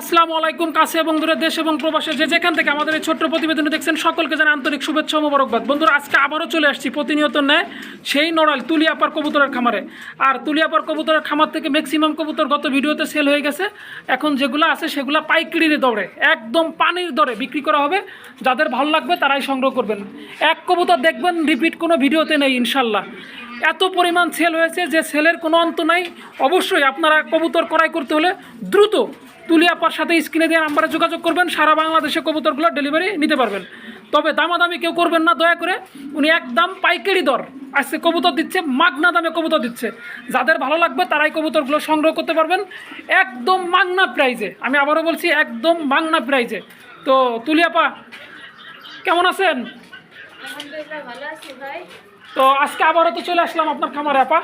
আসসালামু আলাইকুম, কাছে এবং দূরে দেশ এবং প্রবাসে যে যেখান থেকে আমাদের এই ছোট্ট প্রতিবেদনে দেখছেন, সকলকে জানাই আন্তরিক শুভেচ্ছা মোবারকবাদ। বন্ধুরা, আজকে আবারও চলে আসছি প্রতিনিয়ত নেয় সেই নড়াল তুলিয়াপার কবুতরের খামারে। আর তুলিয়াপার কবুতরের খামার থেকে ম্যাক্সিমাম কবুতর গত ভিডিওতে সেল হয়ে গেছে। এখন যেগুলো আছে সেগুলো পাইকারির দরে, একদম পানির দরে বিক্রি করা হবে। যাদের ভালো লাগবে তারাই সংগ্রহ করবেন। এক কবুতর দেখবেন রিপিট কোনো ভিডিওতে নেই, ইনশাল্লাহ। এত পরিমাণ সেল হয়েছে যে সেলের কোনো অন্ত নাই। অবশ্যই আপনারা কবুতর ক্রয় করতে হলে দ্রুত তুলিয়াপার সাথে স্ক্রিনে দেওয়া নাম্বারে যোগাযোগ করবেন সারা বাংলাদেশে কবুতরগুলো ডেলিভারি নিতে পারবেন। তবে দামাদামি কেউ করবেন না দয়া করে। উনি একদম পাইকারি দর। আজকে কবুতর দিচ্ছে মাগনা দামে কবুতর দিচ্ছে। যাদের ভালো লাগবে তারাই কবুতরগুলো সংগ্রহ করতে পারবেন। একদম মাগনা প্রাইজে আমি আবারও বলছি একদম মাগনা প্রাইজে তো তুলিয়াপা কেমন আছেন? তো আজকে আবারও তো চলে আসলাম আপনার খামারে আপা।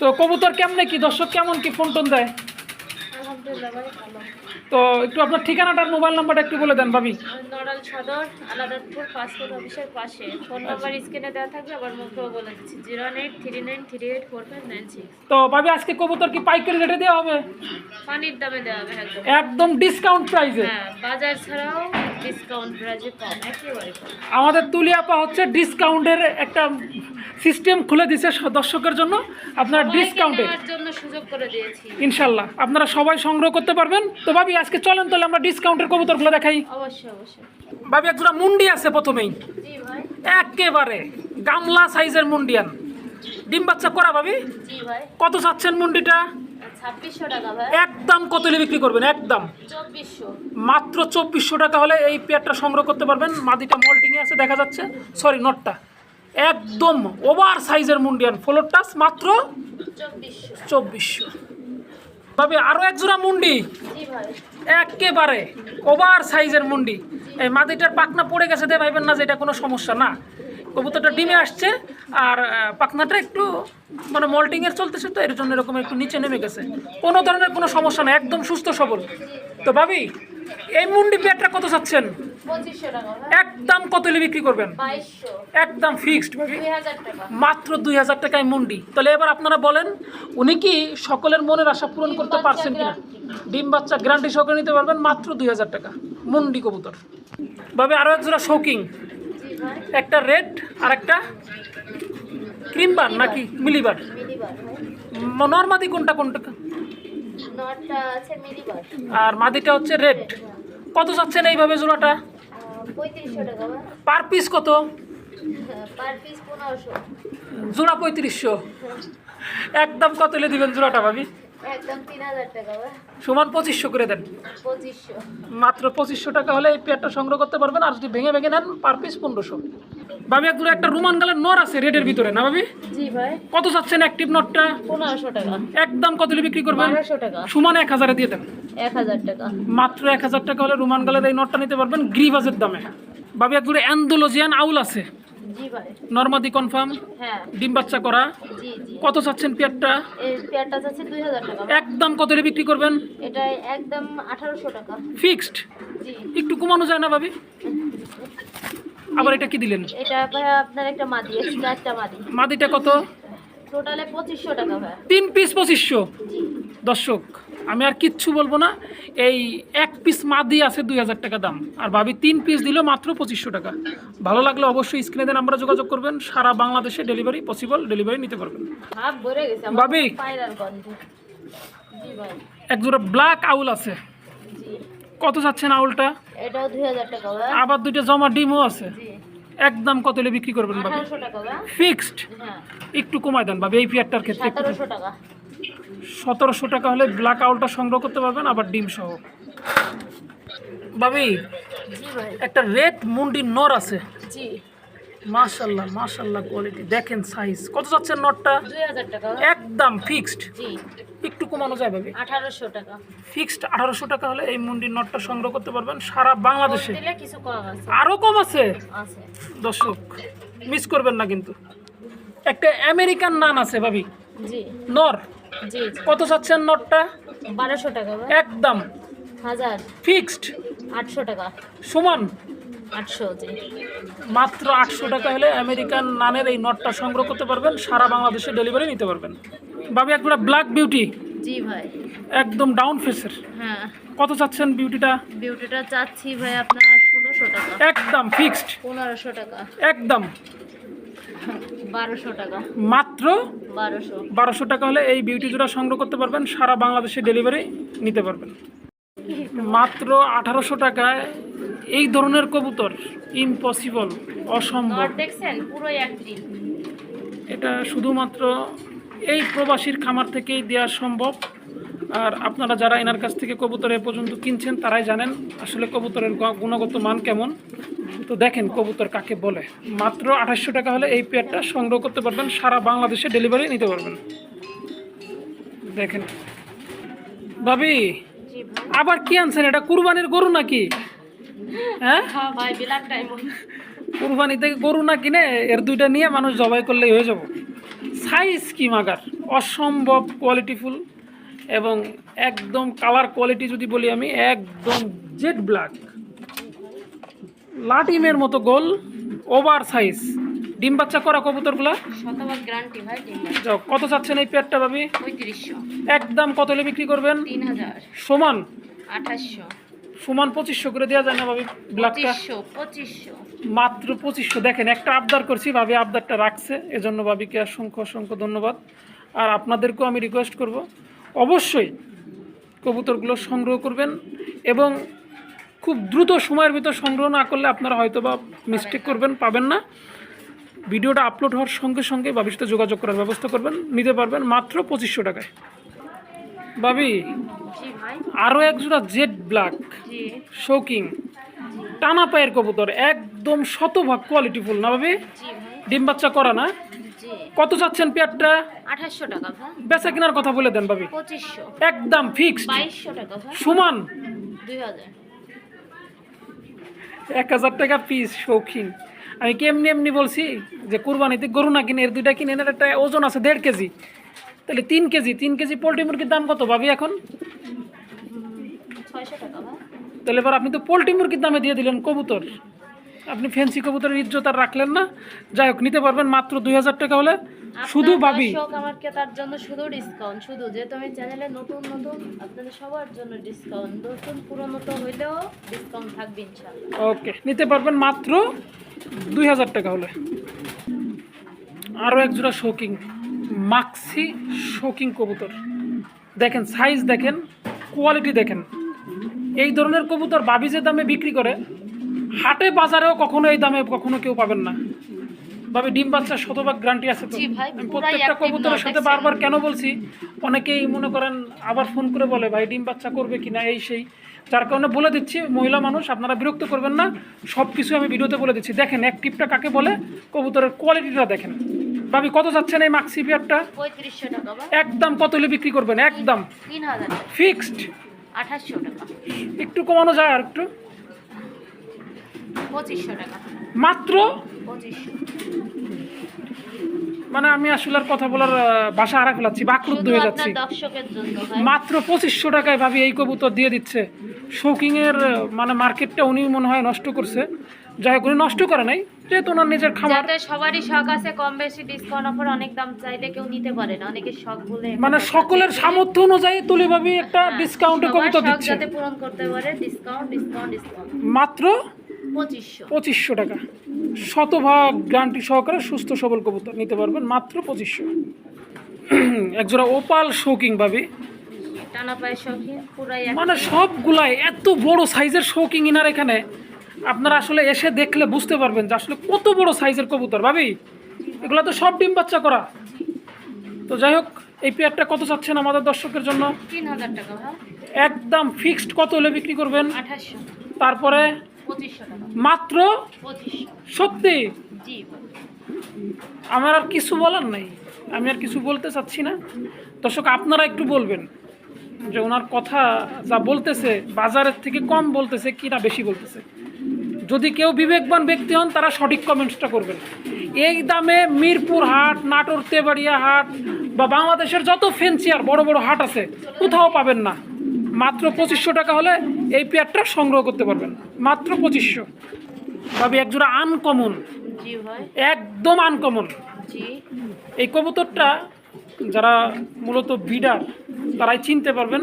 তো কবুতর কেমনে কি? দর্শক কেমন কি ফোন টোন দেয়? তো একটু আপনার ঠিকানাটার মোবাইল নাম্বারটা একটু বলে দেন ভাবি। নড়াল সদর আলাদাপুর পাসপোর্ট অফিসের পাশে। ফোন নাম্বার স্ক্রিনে দেওয়া থাকবে আবার মুখেও বলে দিচ্ছি। Zero eight three nine three eight four five nine six. তো ভাবি আজকে কবুতর কি পাইকারি রেটে দেওয়া হবে? পানির দামে দেওয়া হবে একদম একদম ডিসকাউন্ট প্রাইসে হ্যাঁ বাজার ছাড়াও ডিসকাউন্ট প্রাইজে কম একেবারে কম। আমাদের তুলিয়াপা হচ্ছে ডিসকাউন্টের একটা সিস্টেম খুলে দিছে দর্শকের জন্য। আপনারা ডিসকাউন্টে নেওয়ার জন্য সুযোগ করে দিয়েছি। ইনশাল্লাহ। আপনারা সবাই সংগ্রহ করতে পারবেন। তো ভাবি আজকে চলেন তাহলে আমরা ডিসকাউন্টের কবুতরগুলো দেখাই। অবশ্যই অবশ্যই। ভাবি একজোড়া মুন্ডি আছে প্রথমেই। একেবারে গামলা সাইজের মুন্ডিয়ান। ডিম বাচ্চা করা ভাবি? কত চাচ্ছেন মুন্ডিটা? একদম কত বিক্রি করবেন? একদম। মাত্র চব্বিশশো টাকা হলে এই পেয়ারটা সংগ্রহ করতে পারবেন। মাদিটা মল্টিংয়ে আছে দেখা যাচ্ছে। সরি নটটা একদম ওভার সাইজের মুন্ডিয়ান। ফ্লোর টাচ মাত্র চব্বিশশো। চব্বিশশো। তবে আরও এক জোড়া মুন্ডি। একেবারে ওভার সাইজের মুন্ডি। এই মাদিটার পাখনা পড়ে গেছে, দে ভাইবেন না যে এটা কোনো সমস্যা, না। কবুতরটা ডিমে আসছে আর পাখনাটা একটু মানে মল্টিংয়ের চলতেছে তো, এর জন্য এরকম একটু নিচে নেমে গেছে। কোনো ধরনের কোনো সমস্যা না, একদম সুস্থ সবল। তো ভাবি এই মুন্ডি পেয়ারটা কত চাচ্ছেন? একদম কত হলে বিক্রি করবেন? একদম ফিক্সড ভাবি। মাত্র দুই হাজার টাকায় মুন্ডি। তাহলে এবার আপনারা বলেন উনি কি সকলের মনের আশা পূরণ করতে পারছেন কিনা? ডিম বাচ্চা গ্যারান্টি সহকারে নিতে পারবেন মাত্র দুই হাজার টাকা। মুন্ডি কবুতর। ভাবে আরও এক জোড়া শৌকিং একটা রেড আর একটা ক্রিমবার নাকি মিলিবার নর্মাদি কোনটা কোনটা? আর মাদিটা হচ্ছে রেড। কত যাচ্ছে না এইভাবে জোড়াটা? পার পিস কত? জোড়া পঁয়ত্রিশশো। একদম কতলে দিবেন জোড়াটা ভাবি? সমান পঁচিশশো করে দেন। মাত্র পঁচিশশো টাকা হলে এই পেয়ারটা সংগ্রহ করতে পারবেন আর যদি ভেঙে ভেঙে নেন পার পিস পনেরোশো। ভাবি একটা রুমান গালের নর আছে রেডের ভিতরে না ভাবি? কত চাচ্ছেন অ্যাক্টিভ নটটা? পনেরোশো টাকা। একদম কত বিক্রি করবেন? টাকা। সমান এক হাজারে দিয়ে দেন। এক হাজার টাকা। মাত্র এক হাজার টাকা হলে রুমান গালের এই নটটা নিতে পারবেন গ্রিভাজের দামে। ভাবি এক জোড়ে অ্যান্ডোলজিয়ান আউল আছে। জি ভাই। নর্মাদি কনফার্ম? হ্যাঁ। ডিম বাচ্চা করা? জি জি। কত চাচ্ছেন পেয়ারটা? এই পেয়ারটা চাচ্ছেন দুই টাকা একদম কত রে বিক্রি করবেন? এটা একদম আঠারোশো টাকা। ফিক্সড? জি। একটু কমানো যায় না ভাবি? আবার এটা কি দিলেন? এটা আপনার একটা মাদি এক্সট্রা একটা মাদি। মাদিটা কত? টোটালে পঁচিশশো টাকা ভাই। তিন পিস পঁচিশশো। জি দর্শক আমি আর কিচ্ছু বলব না। এই এক পিস মাদি আছে দুই হাজার টাকা দাম। আর ভাবি তিন পিস দিল মাত্র পঁচিশশো টাকা। ভালো লাগলে অবশ্যই স্ক্রিনে দেন আমরা যোগাযোগ করবেন সারা বাংলাদেশে ডেলিভারি পসিবল ডেলিভারি নিতে পারবেন। ভাবি। পায়রার গন্ধে জি ভাই। এক জোড়া ব্ল্যাক আউল আছে। কত চাচ্ছেন আউলটা? আবার দুইটা জমা ডিমও আছে। জি। একদম কত হলে বিক্রি করবেন ভাই ফিক্সড? হ্যাঁ। একটু কমায় দেন বাবা এই পেয়ারটার ক্ষেত্রে সতেরোশো টাকা। হলে ব্ল্যাক আউলটা সংগ্রহ করতে পারবেন আবার ডিম সহ। বাবি একটা রেড মুন্ডি নর আছে। জি। মাশাল্লাহ মাশাল্লাহ কোয়ালিটি দেখেন সাইজ কত যাচ্ছে নটটা? একদম ফিক্সড জি। একটু কমানো যায় ভাবি। আঠারোশো টাকা। ফিক্সড আঠারোশো টাকা হলে এই মুন্ডির নটটা সংগ্রহ করতে পারবেন সারা বাংলাদেশে। দিলে কিছু কম আছে। আরও কম আছে? আছে। দর্শক মিস করবেন না কিন্তু। একটা আমেরিকান নান আছে ভাবি। জি। নর। কত চাচ্ছেন নটটা? বারোশো টাকা একদম। হাজার। ফিক্সড আটশো টাকা। সমান। আটশো মাত্র আটশো টাকা হলে আমেরিকান নানের এই নটটা সংগ্রহ করতে পারবেন সারা বাংলাদেশে ডেলিভারি নিতে পারবেন। ভাবি একটা ব্ল্যাক বিউটি জি ভাই। একদম ডাউন ফেসের হ্যাঁ। কত চাচ্ছেন বিউটিটা বিউটিটা চাচ্ছি ভাই আপনার ষোলোশো টাকা। একদম ফিক্সড পনেরোশো টাকা। একদম। বারোশো টাকা। মাত্র বারোশো। বারোশো টাকা হলে এই বিউটি জোড়া সংগ্রহ করতে পারবেন সারা বাংলাদেশে ডেলিভারি নিতে পারবেন। মাত্র আঠারোশো টাকায় এই ধরনের কবুতর ইম্পসিবল অসম্ভব। দেখছেন অ্যাক্টিভ এটা শুধুমাত্র এই প্রবাসীর খামার থেকেই দেওয়া সম্ভব। আর আপনারা যারা এনার কাছ থেকে কবুতর এ পর্যন্ত কিনছেন তারাই জানেন আসলে কবুতরের গুণগত মান কেমন। তো দেখেন কবুতর কাকে বলে। মাত্র আঠাশশো টাকা হলে এই পেয়ারটা সংগ্রহ করতে পারবেন সারা বাংলাদেশে ডেলিভারি নিতে পারবেন। দেখেন। ভাবি ভাই আবার কি আনছেন? এটা কুরবানির গরু নাকি? হ্যাঁ? হ্যাঁ ভাই বিলাক ডায়মন্ড কুরবানি থেকে গরু না কিনে এর দুইটা নিয়ে মানুষ জবাই করলেই হয়ে যাব। সাইজ কি মাগার? অসম্ভব কোয়ালিটিফুল এবং একদম কালার কোয়ালিটি যদি বলি আমি একদম জেড ব্ল্যাক লাটিমের মতো গোল ওভার সাইজ ডিম বাচ্চা করা কবুতরগুলা? শতভাগ গ্যারান্টি ভাই কত চাচ্ছেন এই পেয়ারটা ভাবি? একদম কত হলে বিক্রি করবেন? সমান? আঠাশশো। সমান পঁচিশশো করে দেওয়া যায় না ভাবি ব্ল্যাকটা? মাত্র পঁচিশশো। দেখেন একটা আবদার করছি ভাবি আবদারটা রাখছে এজন্য ভাবিকে অসংখ্য অসংখ্য ধন্যবাদ। আর আপনাদেরকেও আমি রিকোয়েস্ট করব অবশ্যই কবুতরগুলো সংগ্রহ করবেন এবং খুব দ্রুত সময়ের ভিতর সংগ্রহ না করলে আপনারা হয়তো বা মিস্টেক করবেন পাবেন না। ভিডিওটা আপলোড হওয়ার সঙ্গে সঙ্গে বাবির সাথে যোগাযোগ করার ব্যবস্থা করবেন নিতে পারবেন মাত্র পঁচিশশো টাকায়। বাবি আরও এক জোড়া জেড ব্ল্যাক শৌকিং টানা পায়ের কবুতর একদম শতভাগ কোয়ালিটিফুল না ভাবি? ভাই। ডিম বাচ্চা করা না? কত চাচ্ছেন পেয়ারটা? আঠাশশো টাকা বেচা কেনার কথা বলে দেন ভাবি। পঁচিশশো। একদম ফিক্সড বাইশশো টাকা সমান। দুই হাজার। এক হাজার টাকা পিস শৌখিন। আমি কি এমনি এমনি বলছি যে কুরবানিতে গরু না কিনে এর দুইটা কিনে এর একটা ওজন আছে দেড় কেজি। তাহলে তিন কেজি তিন কেজি পোলট্রি মুরগির দাম কত ভাবি এখন? তাহলে এবার আপনি তো পোলট্রি মুরগির দামে দিয়ে দিলেন কবুতর। আপনি ফ্যান্সি কবুতরের ইজ্জত আর রাখলেন না। যাই হোক নিতে পারবেন মাত্র দুই হাজার টাকা হলে। শুধু ভাবি। আমার ক্রেতার জন্য শুধু ডিসকাউন্ট শুধু যেহেতু আমি চ্যানেলে নতুন নতুন আপনাদের সবার জন্য ডিসকাউন্ট নতুন পুরনো তো হইলেও ডিসকাউন্ট থাকবে ওকে নিতে পারবেন মাত্র দুই হাজার টাকা হলে। আরও এক জোড়া শোকিং মাক্সি শোকিং কবুতর। দেখেন সাইজ দেখেন কোয়ালিটি দেখেন। এই ধরনের কবুতর বাবি যে দামে বিক্রি করে হাটে বাজারেও কখনো এই দামে কখনো কেউ পাবেন না। ভাবে ডিম বাচ্চা শতভাগ গ্যারান্টি আছে তো। প্রত্যেকটা কবুতরের সাথে বারবার কেন বলছি অনেকেই মনে করেন আবার ফোন করে বলে ভাই ডিম বাচ্চা করবে কিনা? এই সেই। যার কারণে বলে দিচ্ছি মহিলা মানুষ আপনারা বিরক্ত করবেন না। সব কিছু আমি ভিডিওতে বলে দিচ্ছি। দেখেন অ্যাক্টিভটা কাকে বলে? কবুতরের কোয়ালিটিটা দেখেন। ভাবি কত যাচ্ছেন এই মাক্সি পেয়ারটা একদম কত হলে বিক্রি করবেন? একদম। ফিক্সড? আঠাশশো টাকা। একটু কমানো যায় আর একটু। পঁচিশশো টাকা। মাত্র? মানে আমি আসলে আর কথা বলার ভাষা হারা ফেলাচ্ছি বাকরুদ্ধ হয়ে যাচ্ছি। মাত্র পঁচিশশো টাকায় ভাবি এই কবুতর দিয়ে দিচ্ছে। শৌকিংয়ের মানে মার্কেটটা উনি মনে হয় নষ্ট করছে। যাই হোক উনি নষ্ট করে নাই যেহেতু ওনার নিজের খামার। যাতে সবারই শখ আছে কম বেশি ডিসকাউন্ট অফার অনেক দাম চাইলে কেউ নিতে পারে না অনেকের শখ বলে মানে সকলের সামর্থ্য অনুযায়ী তুলে ভাবি একটা ডিসকাউন্টে হ্যাঁ, সবার দিচ্ছে। যাতে পূরণ করতে পারে ডিসকাউন্ট ডিসকাউন্ট ডিসকাউন্ট মাত্র পঁচিশশো। পঁচিশশো টাকা। শতভাগ গ্যারান্টি সহকারে সুস্থ সবল কবুতর নিতে পারবেন মাত্র পঁচিশশো। একজোড়া ওপাল শৌকিং ভাবি। টানা পায়ের শৌখিন পুরাই মানে সবগুলাই এত বড় সাইজের শৌকিং ইনার এখানে। আপনারা আসলে এসে দেখলে বুঝতে পারবেন যে আসলে কত বড় সাইজের কবুতর। ভাবি এগুলো তো সব ডিম বাচ্চা করা। তো যাই হোক এই পেয়ারটা কত চাচ্ছেন আমাদের দর্শকের জন্য? তিন হাজার টাকা একদম ফিক্সড কত হলে বিক্রি করবেন? আঠাশশো। তারপরে মাত্র সত্যি? আমার আর কিছু বলার নাই। আমি আর কিছু বলতে চাচ্ছি না। দর্শক আপনারা একটু বলবেন। যে ওনার কথা যা বলতেছে বাজারের থেকে কম বলতেছে কি না বেশি বলতেছে। যদি কেউ বিবেকবান ব্যক্তি হন তারা সঠিক কমেন্টসটা করবেন। এই দামে মিরপুর হাট নাটোর তেবাড়িয়া হাট বা বাংলাদেশের যত ফেন্সিয়ার বড় বড় হাট আছে কোথাও পাবেন না। মাত্র পঁচিশশো টাকা হলে এই পেয়ারটা সংগ্রহ করতে পারবেন। মাত্র পঁচিশশো। ভাবি একজোড়া আনকমন একদম আনকমন এই কবুতরটা যারা মূলত বিডার, তারাই চিনতে পারবেন।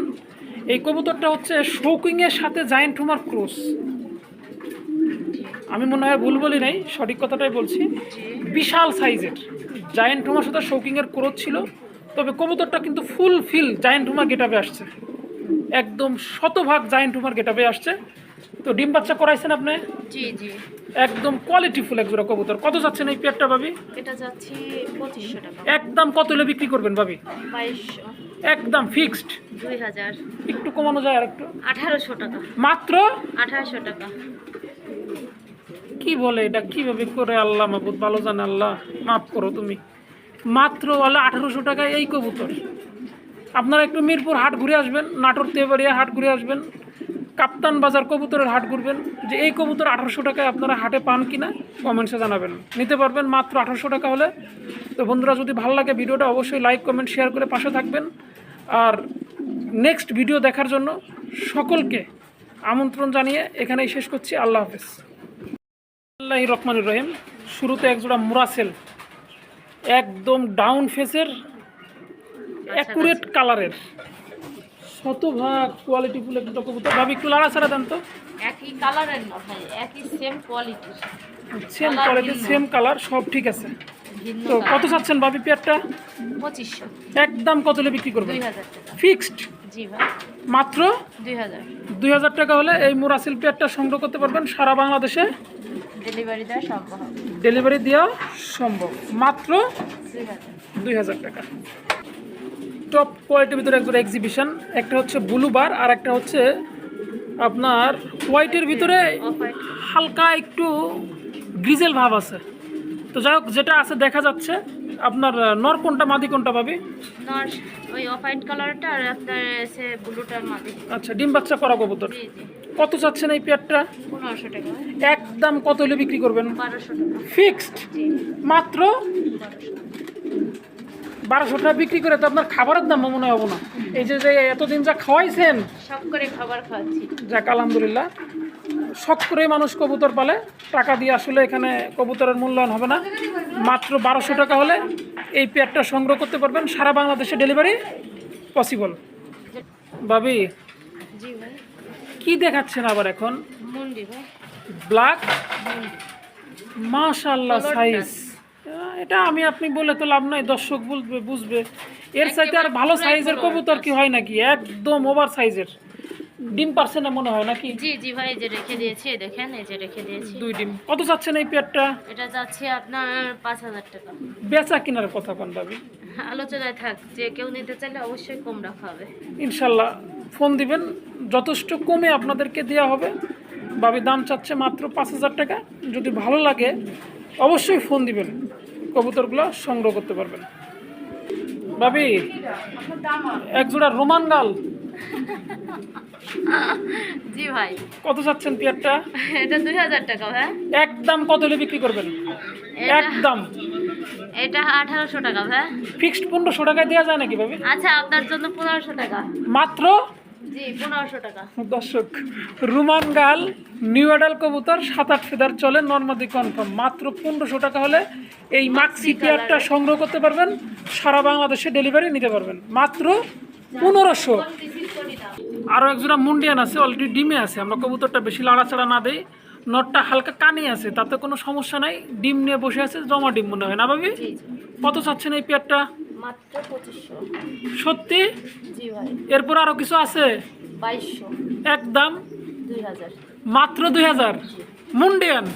এই কবুতরটা হচ্ছে শৌকিংয়ের সাথে জায়েন্ট হুমার ক্রস আমি মনে হয় ভুল বলি নাই, সঠিক কথাটাই বলছি। বিশাল সাইজের। জায়েন্ট হুমার সাথে শৌকিংয়ের ক্রস ছিল। তবে কবুতরটা কিন্তু ফুল ফিল জায়েন্ট হুমার গেটাবে আসছে। একদম শতভাগ জায়েন্ট হুমার গেটাবে আসছে। তো ডিম বাচ্চা করাইছেন আপনি? জি জি। একদম কোয়ালিটি ফুল একজোড়া কবুতর। কত যাচ্ছেন এই পেয়ারটা ভাবি? এটা যাচ্ছি পঁচিশশো টাকা। একদম কত হলে বিক্রি করবেন ভাবি? বাইশশো। একদম ফিক্সড দুই হাজার। একটু কমানো যায় আর একটু আঠারোশো টাকা। মাত্র? আঠারোশো টাকা। কি বলে এটা? কীভাবে করে আল্লাহ মাহবুদ ভালো জানে আল্লাহ। মাফ করো তুমি। মাত্র বলে আঠারোশো টাকায় এই কবুতর। আপনারা একটু মিরপুর হাট ঘুরে আসবেন নাটোর তেবাড়িয়া হাট ঘুরে আসবেন। কাপ্তান বাজার কবুতরের হাট ঘুরবেন যে এই কবুতর আঠারোশো টাকায় আপনারা হাটে পান কিনা কমেন্টসে জানাবেন। নিতে পারবেন মাত্র আঠারোশো টাকা হলে। তো বন্ধুরা যদি ভালো লাগে ভিডিওটা অবশ্যই লাইক কমেন্ট শেয়ার করে পাশে থাকবেন। আর নেক্সট ভিডিও দেখার জন্য সকলকে আমন্ত্রণ জানিয়ে এখানেই শেষ করছি। আল্লাহ হাফেজ। আল্লাহ রহমানুর রহিম। শুরুতে একজোড়া মুরাসেল একদম ডাউন ফেসের অ্যাকুরেট কালারের শতভাগ কোয়ালিটি ফুল একটা কবুতর। ভাবি একটু লাড়া ছাড়া দেন তো। একই কালারের না ভাই একই সেম কোয়ালিটির সেম কোয়ালিটি। সেম কালার সব ঠিক আছে। তো কত চাচ্ছেন ভাবি পেয়ারটা? পঁচিশশো। একদম কত হলে বিক্রি করবেন? ফিক্সড জি ভাই। মাত্র? দুই হাজার। দুই হাজার টাকা হলে এই মুরাসিল পেয়ারটা সংগ্রহ করতে পারবেন সারা বাংলাদেশে। ডেলিভারি দেওয়া সম্ভব ডেলিভারি দেওয়া সম্ভব। মাত্র দুই হাজার টাকা। টপ কোয়ালিটির ভিতরে একজন এক্সিবিশন একটা হচ্ছে ব্লু বার আর একটা হচ্ছে আপনার হোয়াইটের ভিতরে হালকা একটু গ্রিজেল ভাব আছে। তো যাই হোক যেটা আছে দেখা যাচ্ছে। আপনার নর কোনটা মাদি কোনটা পাবি নর ওই অফ হোয়াইট কালারটা আর আপনার এসে ব্লুটার মাঝে আচ্ছা ডিম বাচ্চা করা কবুতর। কত চাচ্ছেন এই পেয়ারটা টাকা। একদম কত হলে বিক্রি করবেন? টাকা। ফিক্সড মাত্র? বারোশো টাকা বিক্রি করে তো আপনার খাবারের দাম মনে হব না। এই যে যে এতদিন যা খাওয়াইছেন সব করে খাবার খাওয়াচ্ছি। যাক আলহামদুলিল্লাহ। শখ করে মানুষ কবুতর পালে টাকা দিয়ে আসলে এখানে কবুতরের মূল্যায়ন হবে না। মাত্র বারোশো টাকা হলে এই পেয়ারটা সংগ্রহ করতে পারবেন। সারা বাংলাদেশে ডেলিভারি পসিবল। বাবি কি দেখাচ্ছেন আবার এখন? ব্ল্যাক? মাশাল্লাহ সাইজ। এটা আমি আপনি বলে তো লাভ নাই দর্শক বুঝবে বুঝবে। এর সাইতে আর ভালো সাইজের কবুতর কি হয় নাকি? একদম ওভার সাইজের। ডিম পারছে না মনে হয় নাকি? জি জি ভাই যে রেখে দিয়েছি দেখেন এই যে রেখে দিয়েছি। দুই ডিম। কত চাচ্ছেন এই পেয়ারটা? এটা যাচ্ছে আপনার পাঁচ হাজার টাকা। বেচা কেনার কথা কোন ভাবি। আলোচনায় থাক যে কেউ নিতে চাইলে অবশ্যই কম রাখা হবে। ইনশাল্লাহ ফোন দিবেন। যথেষ্ট কমে আপনাদেরকে দেওয়া হবে। ভাবি দাম চাচ্ছে মাত্র পাঁচ হাজার টাকা। যদি ভালো লাগে অবশ্যই ফোন দিবেন। কবুতরগুলো সংগ্রহ করতে পারবেন। ভাবি একজোড়া রোমান গাল। জি ভাই। কত চাচ্ছেন পেয়ারটা এটা দুই হাজার টাকা ভাই। একদম কত হলে বিক্রি করবেন? একদম এটা আঠারোশো টাকা ভাই। ফিক্সড পনেরোশো টাকায় দেওয়া যায় নাকি ভাবি? আচ্ছা আপনার জন্য পনেরোশো টাকা। মাত্র দর্শক রুমান গাল নিউ এডাল কবুতর সাত আট ফেদার চলে নর্মাদি কনফার্ম। মাত্র পনেরোশো টাকা হলে এই মাক্সি পেয়ারটা সংগ্রহ করতে পারবেন সারা বাংলাদেশে ডেলিভারি নিতে পারবেন। মাত্র পনেরোশো। আরও একজোড়া মুন্ডিয়ান আছে অলরেডি ডিমে আছে আমরা কবুতরটা বেশি লাড়াচাড়া না দেই। নটটা হালকা কানে আছে তাতে কোনো সমস্যা নাই। ডিম নিয়ে বসে আছে জমা ডিম মনে হয় না ভাবি? কত চাচ্ছেন এই পেয়ারটা মাত্র পঁচিশশো। সত্যি? জি ভাই। এরপর আরও কিছু আছে? বাইশশো। একদম দুই হাজার। মাত্র দুই হাজার? মুন্ডিয়ান?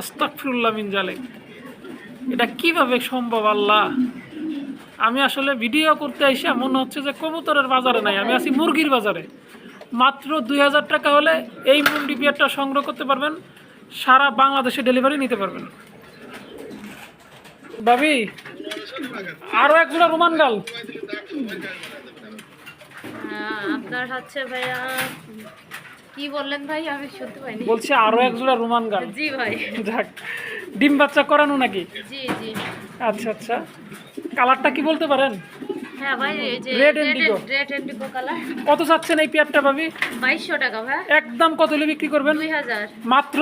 অস্তাকফিরুল্লাহ মিন জালেক। এটা কীভাবে সম্ভব আল্লাহ? আমি আসলে ভিডিও করতে এসে মনে হচ্ছে যে কবুতরের বাজারে নাই। আমি আছি মুরগির বাজারে। মাত্র দুই হাজার টাকা হলে এই মুন্ডি পেয়ারটা সংগ্রহ করতে পারবেন। সারা বাংলাদেশে ডেলিভারি নিতে পারবেন। ভাবি আরও এক জোড়া রোমান গাল। আপনার হচ্ছে ভাইয়া কি বললেন ভাই? আমি শুনতে পাইনি। বলছি আরও এক জোড়া রোমান গাল। জি ভাই। যাক ডিম বাচ্চা করানো নাকি? জি জি। আচ্ছা আচ্ছা। কালারটা কি বলতে পারেন? হ্যাঁ ভাই এই যে Red indigo। Red indigo colour কত চাচ্ছেন এই পেয়ারটা ভাবি? বাইশশো টাকা ভাই। একদম কত হলে বিক্রি করবেন? মাত্র?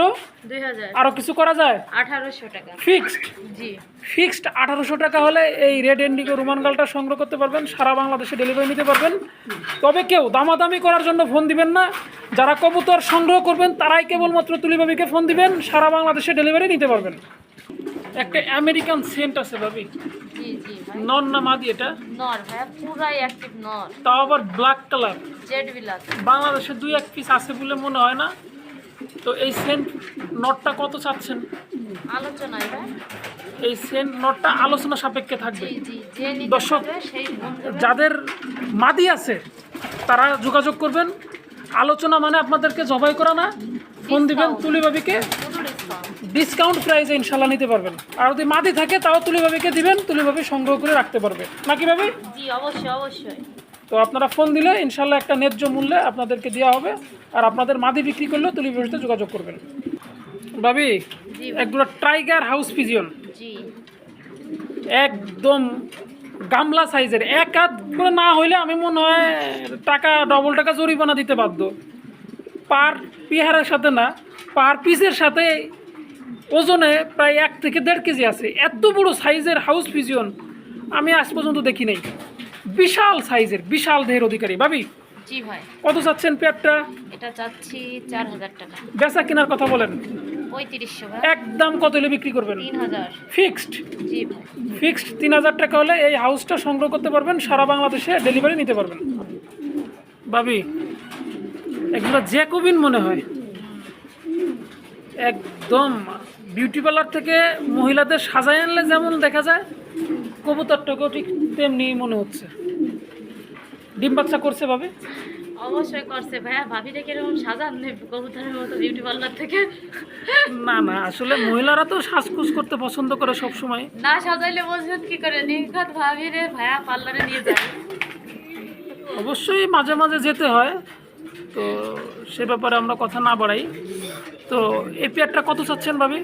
আরও কিছু করা যায়? টাকা। ফিক্সড জি। ফিক্সড আঠারোশো টাকা হলে এই রেড রুমান গালটা সংগ্রহ করতে পারবেন সারা বাংলাদেশে ডেলিভারি নিতে পারবেন। তবে কেউ দামাদামি করার জন্য ফোন দিবেন না। যারা কবুতর সংগ্রহ করবেন তারাই কেবলমাত্র তুলিবাবিকে ফোন দিবেন সারা বাংলাদেশে ডেলিভারি নিতে পারবেন। একটা আমেরিকান সেন্ট আছে ভাবি। নন না মাদি এটা? নর ভাই পুরাই অ্যাক্টিভ নর। তাও আবার ব্ল্যাক কালার জেড বিলাস বাংলাদেশে দুই এক পিস আছে বলে মনে হয় না। তো এই সেন্ট নটটা কত চাচ্ছেন? আলোচনায় ভাই এই সেন্ট নটটা আলোচনা সাপেক্ষে থাকবে। দর্শক, যাদের মাদি আছে তারা যোগাযোগ করবেন। আলোচনা মানে আপনাদেরকে জবাই করা না? ফোন দিবেন। তুলিবাবিকে ডিসকাউন্ট প্রাইসে ইনশাল্লাহ নিতে পারবেন। আর যদি মাদি থাকে তাও তুলিবাবিকে দিবেন তুলিবাবি সংগ্রহ করে রাখতে পারবে। নাকি ভাবি? জি অবশ্যই অবশ্যই। তো আপনারা ফোন দিলে ইনশাল্লাহ একটা ন্যায্য মূল্যে আপনাদেরকে দেওয়া হবে। আর আপনাদের মাদি বিক্রি করলেও তুলিবাবিতে যোগাযোগ করবেন। ভাবি জি একগুলো টাইগার হাউস পিজিয়ন জি। একদম গামলা সাইজের। এক হাত করে না হইলে আমি মনে হয় টাকা ডবল টাকা জরিমানা দিতে বাধ্য। পার পিহারের সাথে না পার পিসের সাথে ওজনে প্রায় এক থেকে দেড় কেজি আছে। এত বড় সাইজের হাউস পিজিয়ন আমি আজ পর্যন্ত দেখি নাই। বিশাল সাইজের বিশাল দেহের অধিকারী। ভাবি জি ভাই। কত চাচ্ছেন পেয়ারটা? এটা চাচ্ছি চার হাজার টাকা। বেচা কেনার কথা বলেন। একদম কত হলে বিক্রি করবেন? ফিক্সড? ফিক্সড তিন হাজার টাকা হলে এই হাউসটা সংগ্রহ করতে পারবেন সারা বাংলাদেশে ডেলিভারি নিতে পারবেন। ভাবি এগুলো জ্যাকোবিন মনে হয়। একদম বিউটি পার্লার থেকে মহিলাদের সাজায় আনলে যেমন দেখা যায় কবুতরটাকেও ঠিক তেমনি মনে হচ্ছে। ডিম বাচ্চা করছে ভাবে? অবশ্যই করছে। ভাইয়া ভাবি দেখে এরকম সাজান কবুতরের মতো বিউটি পার্লার থেকে? না না আসলে মহিলারা তো সাজকুজ করতে পছন্দ করে সব সময় না সাজাইলে বলছেন কি করে? নির্ঘাত ভাবি রে ভাইয়া পার্লারে নিয়ে যায়। অবশ্যই মাঝে মাঝে যেতে হয়। তো সে ব্যাপারে আমরা কথা না বাড়াই। তো এই পেয়ারটা কত চাচ্ছেন ভাবি?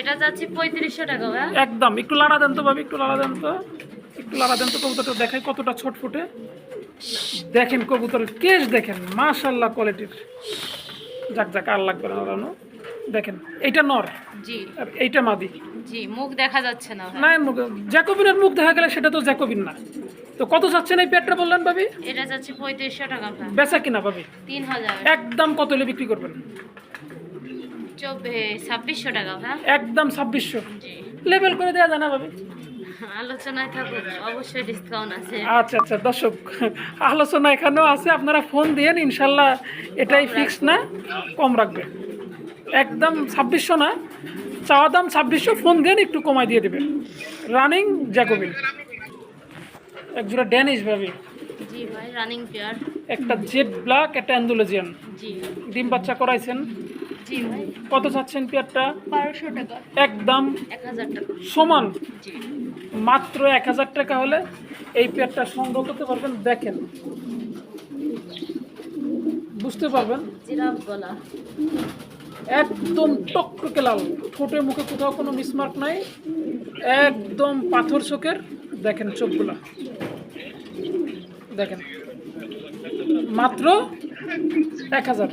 এটা চাচ্ছি পঁয়ত্রিশশো টাকা একদম একটু লাড়া দেন তো ভাবি একটু লাড়া দেন তো। একটু লাড়া দেন তো কবুতরটা দেখাই কতটা ছোট ফুটে দেখেন কবুতরের কেশ দেখেন মাশাল্লাহ কোয়ালিটির যাক যাক আর লাগবে না দেখেন এইটা নর। জি। আর এইটা মাদি। জি মুখ দেখা যাচ্ছে না না মুখ জ্যাকোবিনের মুখ দেখা গেলে সেটা তো জ্যাকোবিন না। তো কত চাচ্ছেন এই পেয়ারটা বললেন ভাবি? এটা চাচ্ছি পঁয়ত্রিশশো টাকা বেচা কিনা ভাবি? তিন হাজার। একদম কত হলে বিক্রি করবেন? ছাব্বিশশো টাকা একদম ছাব্বিশশো। জি। লেভেল করে দেওয়া যায় না ভাবি? আচ্ছা আচ্ছা দর্শক আলোচনা এখানেও আছে, আপনারা ফোন দিয়েন, ইনশাল্লাহ এটাই না, কম রাখবে। একদম ছাব্বিশশো না, চাওয়া দাম ছাব্বিশশো ফোন একটু কমাই দিয়ে দেবে। রানিং জ্যাকোবিন একজোড়া ভাবি। জি ভাই রানিং পেয়ার একটা জেড ব্ল্যাক একটা অ্যান্ডোলজিয়ান জি। ডিম বাচ্চা করাইছেন। জি ভাই। কত চাচ্ছেন পেয়ারটা বারোশো টাকা। একদম এক হাজার টাকা। সমান। জি। মাত্র এক হাজার টাকা হলে এই পেয়ারটা সংগ্রহ করতে পারবেন। দেখেন। বুঝতে পারবেন? জিরাফ গলা। একদম টকটকে লাল ঠোঁটে মুখে কোথাও কোনো মিসমার্ক নাই। একদম পাথর চোখের দেখেন চোখগুলা। দেখেন। মাত্র এক হাজার।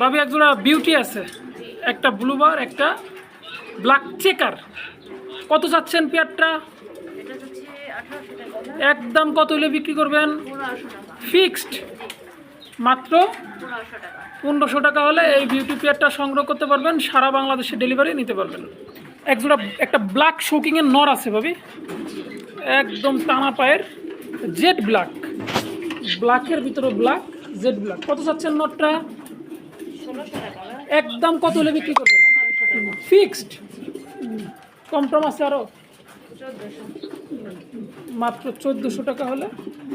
ভাবি একজোড়া বিউটি আছে। একটা ব্লুবার একটা ব্ল্যাক চেকার কত চাচ্ছেন পেয়ারটা? একদম কত হলে বিক্রি করবেন? ফিক্সড মাত্র পনেরোশো টাকা হলে এই বিউটি পেয়ারটা সংগ্রহ করতে পারবেন। সারা বাংলাদেশে ডেলিভারি নিতে পারবেন। একজোড়া একটা ব্ল্যাক শোকিংয়ের নর আছে, ভাবি। একদম টানা পায়ের জেড ব্ল্যাক ব্ল্যাকের ভিতরে ব্ল্যাক জেড ব্ল্যাক কত চাচ্ছেন নটটা? একদম কত হলে বিক্রি করবেন? ফিক্সড কম টম আছে আরও মাত্র চোদ্দোশো টাকা হলে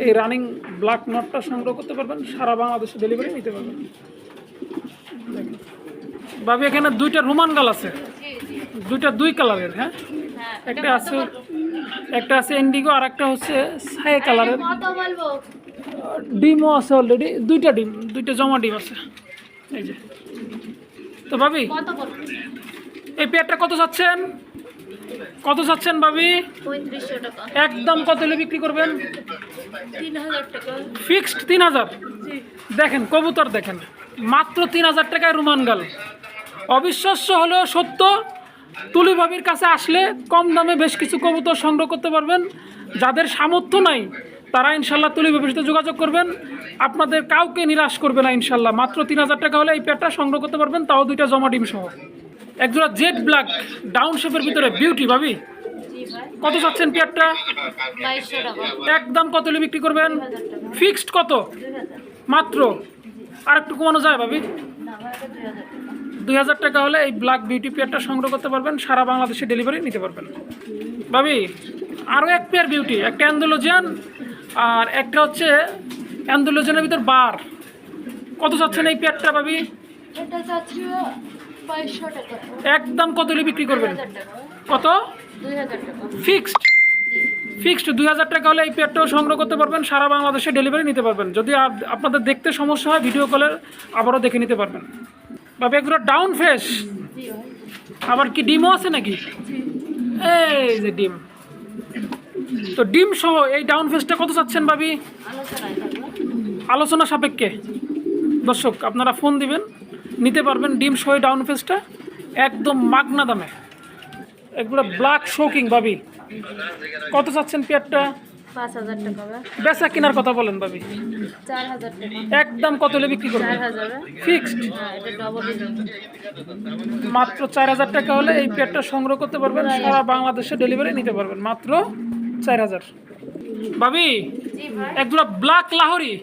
এই রানিং ব্ল্যাক নটটা সংগ্রহ করতে পারবেন। সারা বাংলাদেশে ডেলিভারি নিতে পারবেন। ভাবি এখানে দুইটা রোমান গাল আছে। দুইটা দুই কালারের হ্যাঁ? একটা আছে একটা আছে ইন্ডিগো আর একটা হচ্ছে ছায়ে কালারের ডিমও আছে অলরেডি দুইটা ডিম দুইটা জমা ডিম আছে। এই যে। তো ভাবি এই পেয়ারটা কত চাচ্ছেন? কত চাচ্ছেন ভাবি? একদম কত হলে বিক্রি করবেন? ফিক্সড তিন হাজার দেখেন কবুতর দেখেন। মাত্র তিন হাজার টাকায় রুমান গাল। অবিশ্বাস্য হলেও সত্য তুলি ভাবির কাছে আসলে কম দামে বেশ কিছু কবুতর সংগ্রহ করতে পারবেন। যাদের সামর্থ্য নাই, তারা ইনশাল্লাহ তুলি ভাবির সাথে যোগাযোগ করবেন। আপনাদের কাউকে নিরাশ করবে না ইনশাল্লাহ। মাত্র তিন হাজার টাকা হলে এই পেয়ারটা সংগ্রহ করতে পারবেন, তাও দুইটা জমা ডিম সহ। একজোড়া জেড ব্ল্যাক ডাউন শেপের ভিতরে বিউটি ভাবি। কত চাচ্ছেন পেয়ারটা? একদম কত বিক্রি করবেন? ফিক্সড কত? মাত্র। আর একটু কমানো যায় ভাবি। দুই হাজার টাকা হলে এই ব্ল্যাক বিউটি পেয়ারটা সংগ্রহ করতে পারবেন সারা বাংলাদেশে ডেলিভারি নিতে পারবেন। ভাবি আরও এক পেয়ার বিউটি একটা অ্যান্ডোলোজিয়ান আর একটা হচ্ছে অ্যান্ডোলোজিয়ানের ভিতর বার কত চাচ্ছেন এই পেয়ারটা ভাবি? একদম কত হলে বিক্রি করবেন? কত? ফিক্সড ফিক্সড দুই হাজার টাকা হলে এই পেয়ারটাও সংগ্রহ করতে পারবেন সারা বাংলাদেশে ডেলিভারি নিতে পারবেন। যদি আপনাদের দেখতে সমস্যা হয় ভিডিও কলের আবারও দেখে নিতে পারবেন। ভাবি একগুলো ডাউন ফেস আবার কি ডিমও আছে নাকি? এই যে ডিম। তো ডিম সহ এই ডাউন ফেসটা কত চাচ্ছেন ভাবি? আলোচনা সাপেক্ষে। দর্শক, আপনারা ফোন দিবেন, নিতে পারবেন ডিম সহ ডাউন ফেসটা একদম মাগনা দামে। এগুলো ব্ল্যাক শোকিং ভাবি। কত চাচ্ছেন পেয়ারটা? পাঁচ হাজার টাকা বেচা কেনার কথা বলেন ভাবি। চার হাজার টাকা। একদম কত হলে বিক্রি করবেন? ফিক্সড? হ্যাঁ মাত্র চার হাজার টাকা হলে এই পেয়ারটা সংগ্রহ করতে পারবেন সারা বাংলাদেশে ডেলিভারি নিতে পারবেন। মাত্র চার হাজার। ভাবি একজোড়া ব্ল্যাক লাহরি।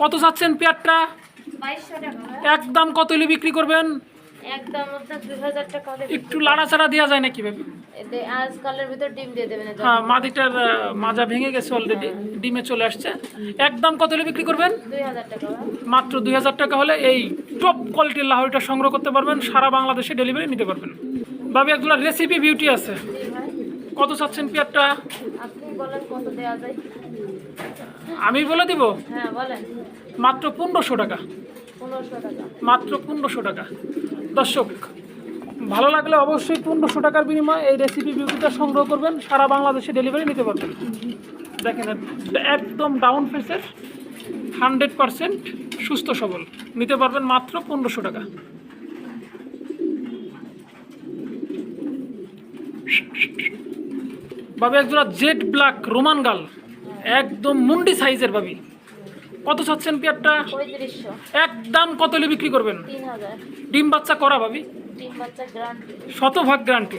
কত চাচ্ছেন পেয়ারটা? ভাই? একদম কত হলে বিক্রি করবেন? একদম আপনার দুই হাজার টাকা হলে একটু লাড়াচাড়া দেওয়া যায় নাকি ভাবি? এতে আজকালের ভিতর ডিম দিয়ে দেবেন হ্যাঁ মাদিটার মাজা ভেঙে গেছে অলরেডি ডিমে চলে আসছে। একদম কত হলে বিক্রি করবেন? টাকা মাত্র হলে এই টপ কোয়ালিটির লাহরিটা সংগ্রহ করতে পারবেন সারা বাংলাদেশে ডেলিভারি নিতে পারবেন। ভাবি একজোড়া রেসিপি বিউটি আছে। কত চাচ্ছেন পেয়ারটা আপনি বলেন কত দেওয়া যায়। আমি বলে দিব? হ্যাঁ বলেন। মাত্র পনেরোশো টাকা। মাত্র পনেরোশো টাকা। দর্শক, ভালো লাগলে অবশ্যই পনেরোশো টাকার বিনিময়ে এই রেসিপি বিউটিটা সংগ্রহ করবেন, সারা বাংলাদেশে ডেলিভারি নিতে পারবেন। দেখেন, একদম ডাউন ফেসের হান্ড্রেড পারসেন্ট সুস্থ সবল। নিতে পারবেন মাত্র পনেরোশো টাকা। ভাবি একজোড়া জেড ব্ল্যাক রোমান গাল, একদম মুন্ডি সাইজের ভাবি। কত চাচ্ছেন পেয়ারটা? একদম কত হলে বিক্রি করবেন? ডিম বাচ্চা করা ভাবি? শতভাগ গ্যারান্টি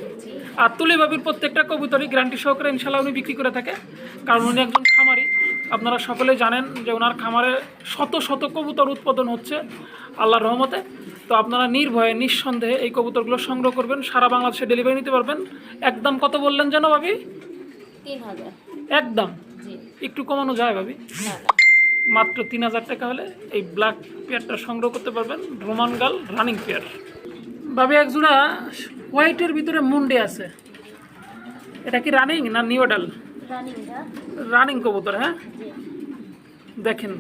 আর তুলি ভাবির প্রত্যেকটা কবুতরই গ্যারান্টি সহকারে ইনশাল্লাহ উনি বিক্রি করে থাকে। কারণ উনি একজন খামারি। আপনারা সকলে জানেন যে ওনার খামারে শত শত কবুতর উৎপাদন হচ্ছে আল্লাহর রহমতে। তো আপনারা নির্ভয়ে নিঃসন্দেহে এই কবুতরগুলো সংগ্রহ করবেন। সারা বাংলাদেশে ডেলিভারি নিতে পারবেন। একদম কত বললেন যেন ভাবি? একদম একটু কমানো যায় ভাবি? মাত্র তিন হাজার টাকা হলে এই ব্ল্যাক পেয়ারটা সংগ্রহ করতে পারবেন রোমান গাল রানিং পেয়ার ভাবি এক জোড়া হোয়াইটের ভিতরে মুন্ডে আছে। এটা কি রানিং না নিউডাল রানিং রানিং কবুতর হ্যাঁ? দেখেন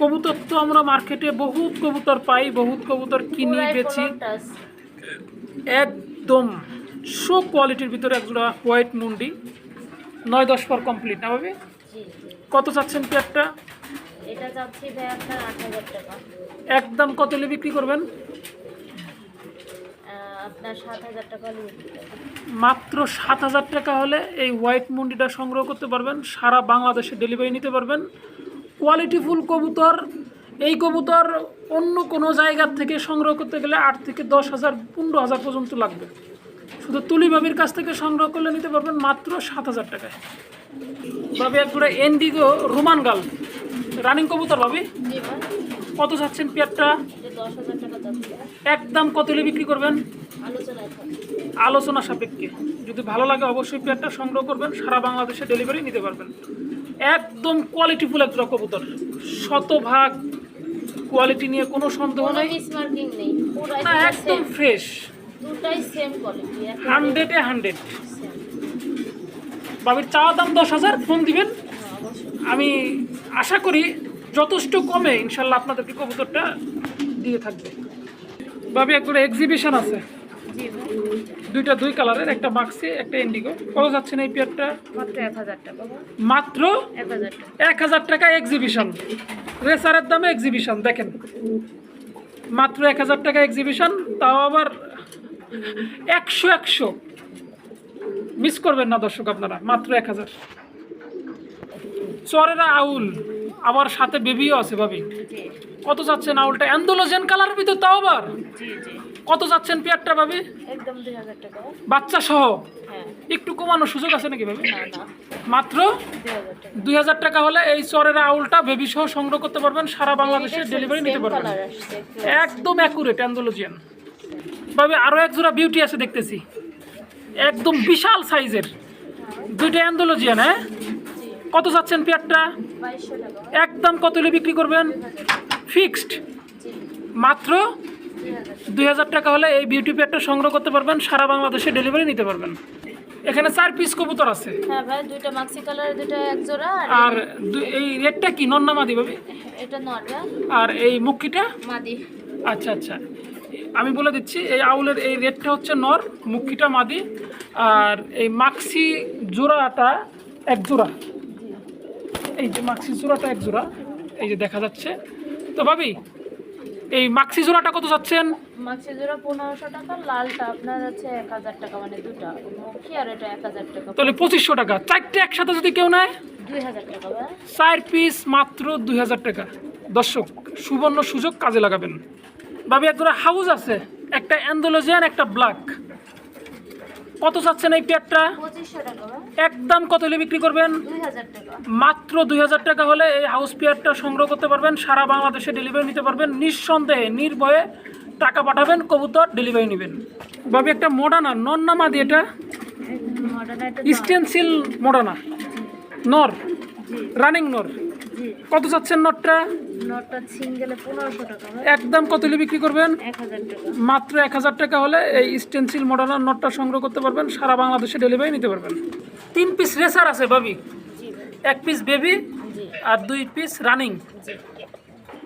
কবুতর তো আমরা মার্কেটে বহুত কবুতর পাই বহুত কবুতর কিনি আছে। একদম শো কোয়ালিটির ভিতরে এক জোড়া হোয়াইট মুন্ডি নয় দশ পর কমপ্লিট না ভাবি? কত চাচ্ছেন পেয়ারটা এটা চাচ্ছি ভাই আপনার আট হাজার টাকা। একদম কত হলে বিক্রি করবেন? আপনার সাত হাজার টাকা হলে মাত্র সাত হাজার টাকা হলে এই হোয়াইট মুন্ডিটা সংগ্রহ করতে পারবেন সারা বাংলাদেশে ডেলিভারি নিতে পারবেন। কোয়ালিটিফুল কবুতর এই কবুতর অন্য কোনো জায়গার থেকে সংগ্রহ করতে গেলে আট থেকে দশ হাজার পনেরো হাজার পর্যন্ত লাগবে। শুধু তুলি বাবির কাছ থেকে সংগ্রহ করলে নিতে পারবেন মাত্র সাত হাজার টাকায়। ভাবি একজোড়া এন্ডিগো রোমান গাল। রানিং কবুতর ভাবি? কত চাচ্ছেন পেয়ারটা? একদম কত হলে বিক্রি করবেন? আলোচনা সাপেক্ষে। যদি ভালো লাগে অবশ্যই পেয়ারটা সংগ্রহ করবেন সারা বাংলাদেশে ডেলিভারি নিতে পারবেন। একদম কোয়ালিটিফুল একটা কবুতর। শতভাগ কোয়ালিটি নিয়ে কোনো সন্দেহ নাই। না একদম ফ্রেশ হান্ড্রেডে হান্ড্রেড বাবির চাওয়া দাম দশ হাজার ফোন দিবেন। আমি আশা করি যথেষ্ট কমে ইনশাল্লাহ আপনাদেরকে কবুতরটা দিয়ে থাকবে। ভাবি একবারে এক্সিবিশন আছে। দুইটা দুই কালারের একটা মাক্সি একটা ইন্ডিগো কত যাচ্ছে না এই পেয়ারটা? মাত্র এক হাজার টাকা এক্সিবিশন রেসারের দামে এক্সিবিশন দেখেন। মাত্র এক হাজার টাকা এক্সিবিশন তাও আবার একশো একশো। মিস করবেন না দর্শক আপনারা মাত্র এক হাজার। চরেরা আউল আবার সাথে বেবিও আছে ভাবি। কত যাচ্ছেন আউলটা? অ্যান্ডোলোজেন কালারের ভিতর তাও আবার? কত যাচ্ছেন পেয়ারটা ভাবি। বাচ্চা সহ? হ্যাঁ। একটু কমানোর সুযোগ আছে নাকি ভাবি? মাত্র দুই হাজার টাকা। হলে এই চরের আউলটা বেবি সহ সংগ্রহ করতে পারবেন সারা বাংলাদেশে ডেলিভারি নিতে পারবেন। একদম অ্যাকুরেট অ্যান্ডোলজিয়ান ভাবে আরও এক জোড়া বিউটি আছে দেখতেছি। একদম বিশাল সাইজের দুইটা অ্যান্ডোলজিয়ান হ্যাঁ? কত যাচ্ছেন পেয়ারটা। একদম কত হলে বিক্রি করবেন? ফিক্সড? মাত্র দুই হাজার টাকা হলে এই বিউটি পেয়ারটা সংগ্রহ করতে পারবেন সারা বাংলাদেশে ডেলিভারি নিতে পারবেন। এখানে চার পিস কবুতর আছে। হ্যাঁ ভাই দুইটা মাক্সি কালার দুইটা এক জোড়া আর এই রেটটা কি? নন্না মাদি ভাবি? এটা আর এই মুখিটা মাদি। আচ্ছা আচ্ছা। আমি বলে দিচ্ছি এই আউলের এই রেটটা হচ্ছে নর মুখিটা মাদি আর এই মাক্সি জোড়াটা এক জোড়া। এই যে মাক্সি জোড়াটা এক জোড়া এই যে দেখা যাচ্ছে। তো ভাবি এই মাক্সি জোড়াটা কত যাচ্ছেন মাক্সি জোড়া পনেরোশো টাকা লালটা আপনার আছে এক হাজার টাকা মানে দুটা। মুখি আর এটা এক হাজার টাকা। তাহলে পঁচিশশো টাকা। চারটে একসাথে যদি কেউ নেয়? দুই হাজার টাকা চার পিস মাত্র দুই হাজার টাকা। দর্শক সুবর্ণ সুযোগ কাজে লাগাবেন। ভাবি এক জোড়া হাউস আছে একটা অ্যান্ডোলজিয়ান একটা ব্ল্যাক কত চাচ্ছেন এই পেয়ারটা? একদম কত হলে বিক্রি করবেন? মাত্র দুই হাজার টাকা হলে এই হাউস পেয়ারটা সংগ্রহ করতে পারবেন। সারা বাংলাদেশে ডেলিভারি নিতে পারবেন। নিঃসন্দেহে নির্ভয়ে টাকা পাঠাবেন কবুতর ডেলিভারি নেবেন। ভাবি একটা মোডানা নর নামা দিয়ে এটা। স্টেনসিল মোডানা নর রানিং নর। কত চাচ্ছেন নটটা? নটটা সিঙ্গেলে পনেরোশো টাকা একদম কত হলে বিক্রি করবেন? টাকা। মাত্র এক হাজার টাকা হলে এই স্টেনসিল মডার্নার নটটা সংগ্রহ করতে পারবেন সারা বাংলাদেশে ডেলিভারি নিতে পারবেন। তিন পিস রেসার আছে ভাবি? এক পিস বেবি আর দুই পিস রানিং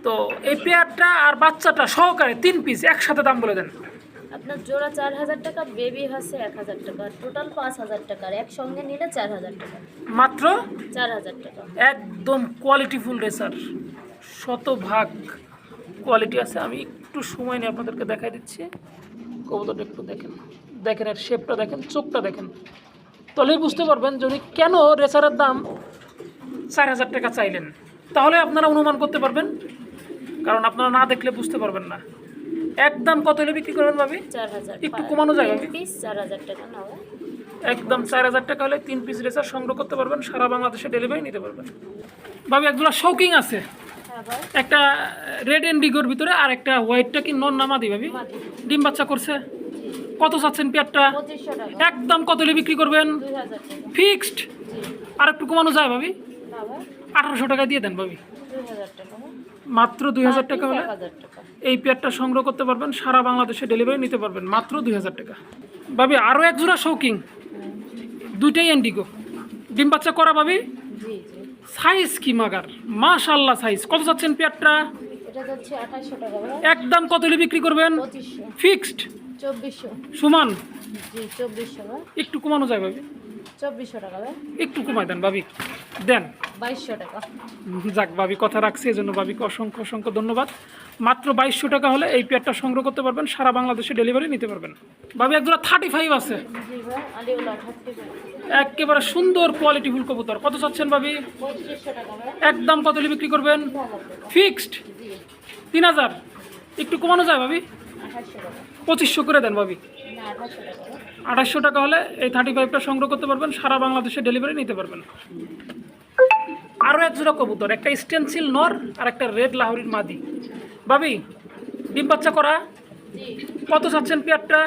তো এই পেয়ারটা আর বাচ্চাটা সহকারে তিন পিস একসাথে দাম বলে দেন। আপনার জোড়া চার হাজার টাকা বেবি হচ্ছে এক হাজার টাকা টোটাল পাঁচ হাজার টাকা আর একসঙ্গে নিলে চার হাজার টাকা। মাত্র? চার হাজার টাকা। একদম কোয়ালিটিফুল রেসার শতভাগ কোয়ালিটি আছে। আমি একটু সময় নিয়ে আপনাদেরকে দেখাই দিচ্ছি। কবুতরটা একটু দেখেন। দেখেন এর শেপটা দেখেন চোখটা দেখেন। তাহলেই বুঝতে পারবেন যে উনি কেন রেসারের দাম চার হাজার টাকা চাইলেন। তাহলে আপনারা অনুমান করতে পারবেন। কারণ আপনারা না দেখলে বুঝতে পারবেন না। একদম কত হলে বিক্রি করবেন ভাবি? একটু কমানো যায়? একদম চার হাজার টাকা হলে তিন পিস রেসার সংগ্রহ করতে পারবেন সারা বাংলাদেশে ডেলিভারি নিতে পারবেন। ভাবি একজোড়া শৌকিং আছে। হ্যাঁ একটা রেড এন্ডিগোর ভিতরে আর একটা হোয়াইটটা কি নন নামাদি ভাবি? ডিম বাচ্চা করছে। কত চাচ্ছেন পেয়ারটা একদম কত হলে বিক্রি করবেন? ফিক্সড। আর একটু কমানো যায় ভাবি? আঠারোশো টাকা দিয়ে দেন ভাবি। মাত্র দুই হাজার টাকা হলে এই পেয়ারটা সংগ্রহ করতে পারবেন সারা বাংলাদেশে ডেলিভারি নিতে পারবেন মাত্র দুই হাজার টাকা। ভাবি আরও এক জোড়া শৌকিং দুইটাই এন্ডিগো ডিম বাচ্চা করা ভাবি? সাইজ কি মাগার? মাশাল্লাহ সাইজ কত চাচ্ছেন পেয়ারটা? একদম কত বিক্রি করবেন? ফিক্সড চব্বিশশো। সমান? একটু কমানো যায় ভাবি। চব্বিশশো টাকা একটু দেন ভাবি। দেন। বাইশশো টাকা। যাক ভাবি কথা রাখছি এজন্য ভাবিকে অসংখ্য অসংখ্য ধন্যবাদ। মাত্র বাইশশো টাকা হলে এই পেয়ারটা সংগ্রহ করতে পারবেন সারা বাংলাদেশে ডেলিভারি নিতে পারবেন। ভাবি একজোড়া থার্টি ফাইভ আছে একেবারে সুন্দর কোয়ালিটিফুল কবুতর। কত চাচ্ছেন ভাবি? একদম কত বিক্রি করবেন? ফিক্সড? তিন হাজার। একটু কমানো যায় ভাবি? পঁচিশশো করে দেন ভাবি। আঠাশশো টাকা হলে এই থার্টি ফাইভটা সংগ্রহ করতে পারবেন সারা বাংলাদেশে ডেলিভারি নিতে পারবেন। আরও এক জোড়া কবুতর একটা স্টেনসিল নর আর একটা রেড লাহরির মাদি। বাবি ডিম বাচ্চা করা? কত চাচ্ছেন পেয়ারটা?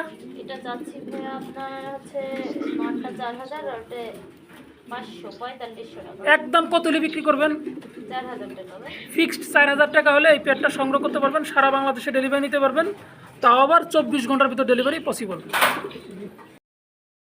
একদম কত হলে বিক্রি করবেন? ফিক্সড চার হাজার টাকা হলে এই পেয়ারটা সংগ্রহ করতে পারবেন সারা বাংলাদেশে ডেলিভারি নিতে পারবেন। তাও আবার চব্বিশ ঘণ্টার ভিতর ডেলিভারি পসিবল